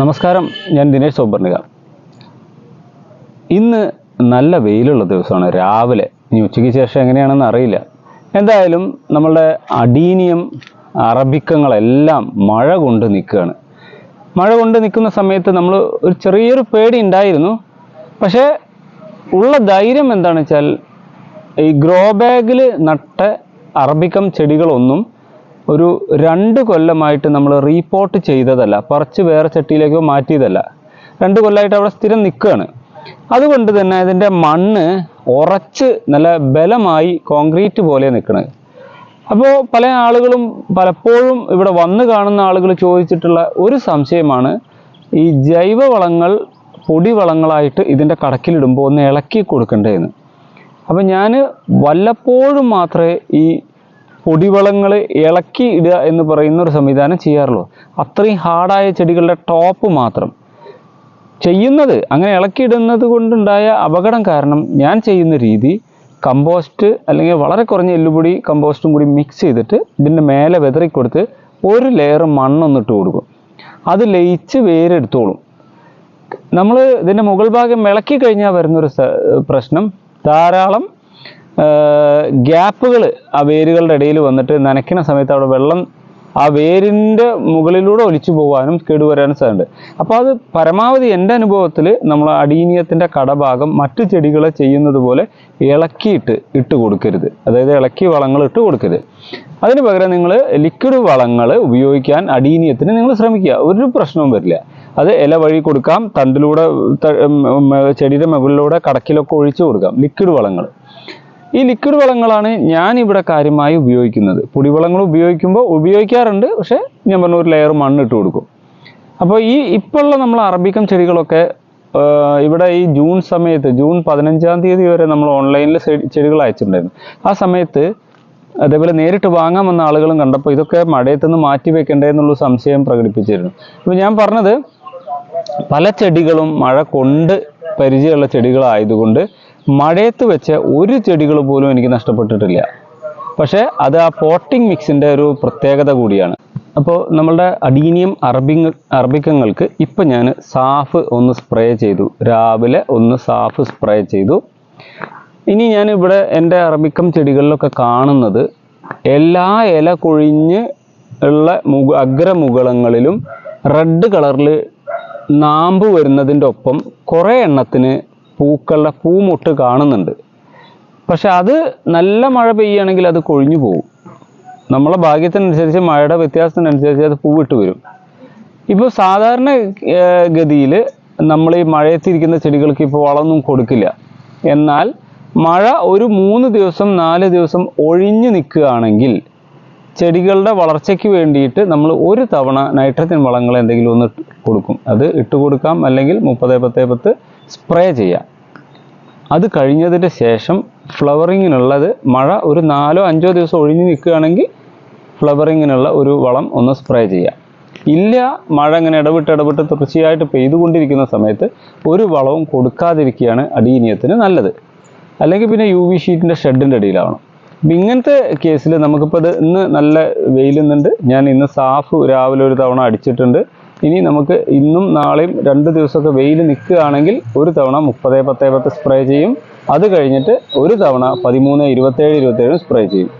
നമസ്കാരം ഞാൻ ദിനേശ് സോബർണിക. ഇന്ന് നല്ല വെയിലുള്ള ദിവസമാണ് രാവിലെ. ഇനി ഉച്ചയ്ക്ക് ശേഷം എങ്ങനെയാണെന്ന് അറിയില്ല. എന്തായാലും നമ്മളുടെ അടീനിയം അറബിക്കങ്ങളെല്ലാം മഴ കൊണ്ട് നിൽക്കുകയാണ്. മഴ കൊണ്ട് നിൽക്കുന്ന സമയത്ത് നമ്മൾ ഒരു ചെറിയൊരു പേടി ഉണ്ടായിരുന്നു. പക്ഷേ ഉള്ള ധൈര്യം എന്താണെന്ന് വെച്ചാൽ ഈ ഗ്രോ ബാഗിൽ നട്ട അറബിക്കം ചെടികളൊന്നും ഒരു രണ്ട് കൊല്ലമായിട്ട് നമ്മൾ റീപോർട്ട് ചെയ്തതല്ല. പറിച്ച് വേറെ ചട്ടിയിലേക്കോ മാറ്റിയതല്ല. രണ്ട് കൊല്ലമായിട്ട് അവിടെ സ്ഥിരം നിൽക്കുകയാണ് അതുകൊണ്ട് തന്നെ അതിന്റെ മണ്ണ് ഉറച്ച് നല്ല ബലമായി കോൺക്രീറ്റ് പോലെ നിൽക്കുന്നത് അപ്പോൾ പല ആളുകളും പലപ്പോഴും ഇവിടെ വന്ന് കാണുന്ന ആളുകൾ ചോദിച്ചിട്ടുള്ള ഒരു സംശയമാണ് ഈ ജൈവവളങ്ങൾ പൊടിവളങ്ങളായിട്ട് ഇതിന്റെ കടക്കിലിടുമ്പോൾ ഒന്ന് ഇളക്കി കൊടുക്കേണ്ടതെന്ന് അപ്പം ഞാൻ വല്ലപ്പോഴും മാത്രമേ ഈ പൊടിവളങ്ങൾ ഇളക്കി ഇടുക എന്ന് പറയുന്ന ഒരു സംവിധാനം ചെയ്യാറുള്ളൂ. അത്രയും ഹാർഡായ ചെടികളുടെ ടോപ്പ് മാത്രം. ചെയ്യുന്നത് അങ്ങനെ ഇളക്കിയിടുന്നത് കൊണ്ടുണ്ടായ അപകടം കാരണം ഞാൻ ചെയ്യുന്ന രീതി കമ്പോസ്റ്റ് അല്ലെങ്കിൽ വളരെ കുറഞ്ഞ എല്ലുപൊടി കമ്പോസ്റ്റും കൂടി മിക്സ് ചെയ്തിട്ട് ഇതിന്റെ മേലെ വെതറി കൊടുത്ത് ഒരു ലെയർ മണ്ണൊന്നിട്ട് കൊടുക്കും. അത് ലയിച്ച് വേരെടുത്തോളും. നമ്മൾ ഇതിന്റെ മുകൾ ഭാഗം ഇളക്കി കഴിഞ്ഞാൽ വരുന്നൊരു പ്രശ്നം ധാരാളം ഗ്യാപ്പുകൾ ആ വേരുകളുടെ ഇടയിൽ വന്നിട്ട് നനയ്ക്കുന്ന സമയത്ത് അവിടെ വെള്ളം ആ വേരിന്റെ മുകളിലൂടെ ഒലിച്ചു പോകാനും കേടുവരാനും സാധ്യതയുണ്ട്. അപ്പോൾ അത് പരമാവധി എന്റെ അനുഭവത്തിൽ നമ്മൾ അടീനിയത്തിന്റെ കടഭാഗം മറ്റു ചെടികളെ ചെയ്യുന്നത് പോലെ ഇളക്കിയിട്ട് ഇട്ട് കൊടുക്കരുത്. അതായത് ഇളക്കി വളങ്ങൾ ഇട്ട് കൊടുക്കരുത്. അതിന് പകരം നിങ്ങൾ ലിക്വിഡ് വളങ്ങൾ ഉപയോഗിക്കാൻ അടീനിയത്തിന് നിങ്ങൾ ശ്രമിക്കുക. ഒരു പ്രശ്നവും വരില്ല. അത് ഇല വഴി കൊടുക്കാം തണ്ടിലൂടെ ചെടിയുടെ മുകളിലൂടെ കടക്കിലൊക്കെ ഒഴിച്ചു കൊടുക്കാം. ലിക്വിഡ് വളങ്ങൾ. ഈ ലിക്വിഡ് വളങ്ങളാണ് ഞാൻ ഇവിടെ കാര്യമായി ഉപയോഗിക്കുന്നത്. പൊടിവളങ്ങൾ ഉപയോഗിക്കുമ്പോൾ ഉപയോഗിക്കാറുണ്ട് പക്ഷേ ഞാൻ പറഞ്ഞ ഒരു ലെയർ മണ്ണിട്ട് കൊടുക്കും. അപ്പോൾ ഈ ഇപ്പോഴുള്ള നമ്മൾ അറബിക്കം ചെടികളൊക്കെ ഇവിടെ ഈ ജൂൺ സമയത്ത് ജൂൺ പതിനഞ്ചാം തീയതി വരെ നമ്മൾ ഓൺലൈനിൽ ചെടികൾ അയച്ചിട്ടുണ്ടായിരുന്നു. ആ സമയത്ത് അതേപോലെ നേരിട്ട് വാങ്ങാൻ വന്ന ആളുകളും കണ്ടപ്പോൾ ഇതൊക്കെ മഴയത്തുനിന്ന് മാറ്റി വെക്കണ്ടേ എന്നുള്ള സംശയം പ്രകടിപ്പിച്ചിരുന്നു. അപ്പോൾ ഞാൻ പറഞ്ഞത് പല ചെടികളും മഴ കൊണ്ട് പരിചയമുള്ള ചെടികളായതുകൊണ്ട് മഴയത്ത് വെച്ച ഒരു ചെടികൾ പോലും എനിക്ക് നഷ്ടപ്പെട്ടിട്ടില്ല. പക്ഷേ അത് ആ പോട്ടിംഗ് മിക്സിന്റെ ഒരു പ്രത്യേകത കൂടിയാണ്. അപ്പോൾ നമ്മളുടെ അഡീനിയം അറബിങ് അറബിക്കങ്ങൾക്ക് ഇപ്പം ഞാൻ സാഫ് ഒന്ന് സ്പ്രേ ചെയ്തു. രാവിലെ ഒന്ന് സാഫ് സ്പ്രേ ചെയ്തു. ഇനി ഞാൻ ഇവിടെ എന്റെ അറബിക്കം ചെടികളിലൊക്കെ കാണുന്നത് എല്ലാ ഇല കൊഴിഞ്ഞ് ഉള്ള മുക അഗ്രമുകളങ്ങളിലും റെഡ് കളറിൽ നാമ്പ് വരുന്നതിന്റെ ഒപ്പം കുറേ എണ്ണത്തിന് പൂക്കളുടെ പൂമൊട്ട് കാണുന്നുണ്ട്. പക്ഷെ അത് നല്ല മഴ പെയ്യുകയാണെങ്കിൽ അത് കൊഴിഞ്ഞു പോകും നമ്മളെ ഭാഗ്യത്തിനനുസരിച്ച് മഴയുടെ വ്യത്യാസത്തിനനുസരിച്ച് അത് പൂവിട്ട് വരും. ഇപ്പോൾ സാധാരണ ഗതിയിൽ നമ്മൾ ഈ മഴയത്തിരിക്കുന്ന ചെടികൾക്ക് ഇപ്പോൾ വളമൊന്നും കൊടുക്കില്ല. എന്നാൽ മഴ ഒരു മൂന്ന് ദിവസം നാല് ദിവസം ഒഴിഞ്ഞു നിൽക്കുകയാണെങ്കിൽ ചെടികളുടെ വളർച്ചയ്ക്ക് വേണ്ടിയിട്ട് നമ്മൾ ഒരു തവണ നൈട്രജൻ വളങ്ങൾ എന്തെങ്കിലും ഒന്ന് കൊടുക്കും. അത് ഇട്ട് കൊടുക്കാം അല്ലെങ്കിൽ മുപ്പത് പത്ത് പത്ത് സ്പ്രേ ചെയ്യാം. അത് കഴിഞ്ഞതിന് ശേഷം ഫ്ലവറിങ്ങിനുള്ളത് മഴ ഒരു നാലോ അഞ്ചോ ദിവസം ഒഴിഞ്ഞു നിൽക്കുകയാണെങ്കിൽ ഫ്ലവറിങ്ങിനുള്ള ഒരു വളം ഒന്ന് സ്പ്രേ ചെയ്യാം. ഇല്ല മഴ ഇങ്ങനെ ഇടവിട്ട് ഇടവിട്ട് തുടർച്ചയായിട്ട് പെയ്തുകൊണ്ടിരിക്കുന്ന സമയത്ത് ഒരു വളവും കൊടുക്കാതിരിക്കുകയാണ് അടീനിയത്തിന് നല്ലത്. അല്ലെങ്കിൽ പിന്നെ യു വി ഷീറ്റിന്റെ ഷെഡിന്റെ അടിയിലാവണം. അപ്പം ഇങ്ങനത്തെ കേസിൽ നമുക്കിപ്പോൾ അത് ഇന്ന് നല്ല വെയിലുന്നുണ്ട്. ഞാൻ ഇന്ന് സാഫ് രാവിലെ ഒരു തവണ അടിച്ചിട്ടുണ്ട്. ഇനി നമുക്ക് ഇന്നും നാളെയും രണ്ട് ദിവസമൊക്കെ വെയിൽ നിൽക്കുകയാണെങ്കിൽ ഒരു തവണ മുപ്പത് പത്ത് പത്ത് സ്പ്രേ ചെയ്യും. അത് കഴിഞ്ഞിട്ട് ഒരു തവണ പതിമൂന്ന് ഇരുപത്തേഴ് ഇരുപത്തേഴ് സ്പ്രേ ചെയ്യും.